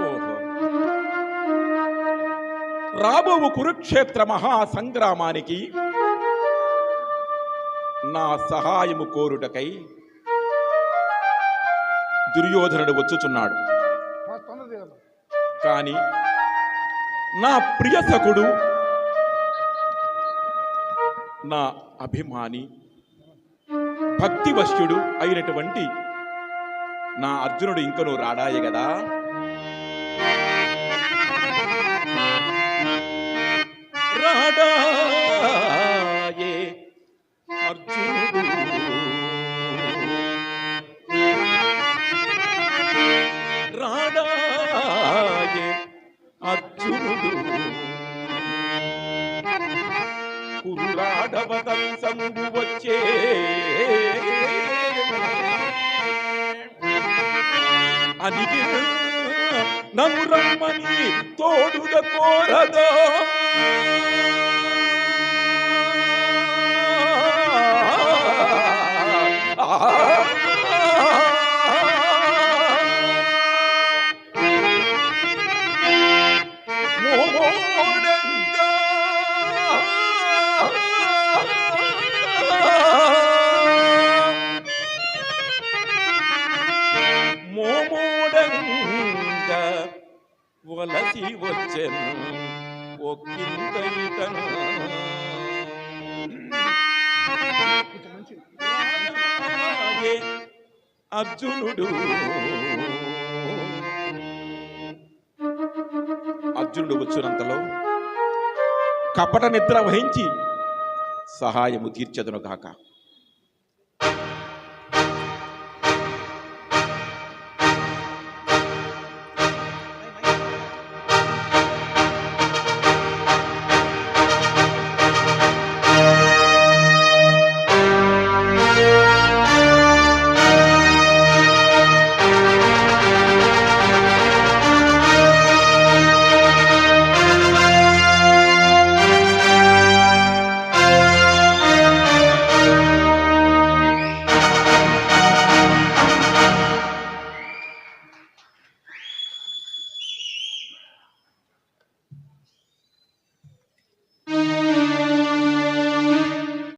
ఓహో. రాబోవు కురుక్షేత్ర మహాసంగ్రామానికి నా సహాయము కోరుటకై దుర్యోధనుడు వచ్చుచున్నాడు కాని నా ప్రియ సకుడు నా అభిమాని భక్తివశ్యుడు అయినటువంటి నా అర్జునుడు ఇంకను రాడాయి కదా రాడాయే అర్జునుడు. రాడాయే అర్జునుడు. కురురాడవతంసంగు వచ్చే. అనిగి నన్ను రమ్మని తోడుగా కోరదా. మోమోడంగా వలసి వచ్చెను. ఒక్కింత ఇతను అర్జునుడు. అర్జునుడు వచ్చినంతలో కపట నిద్ర వహించి సహాయము తీర్చదును కాక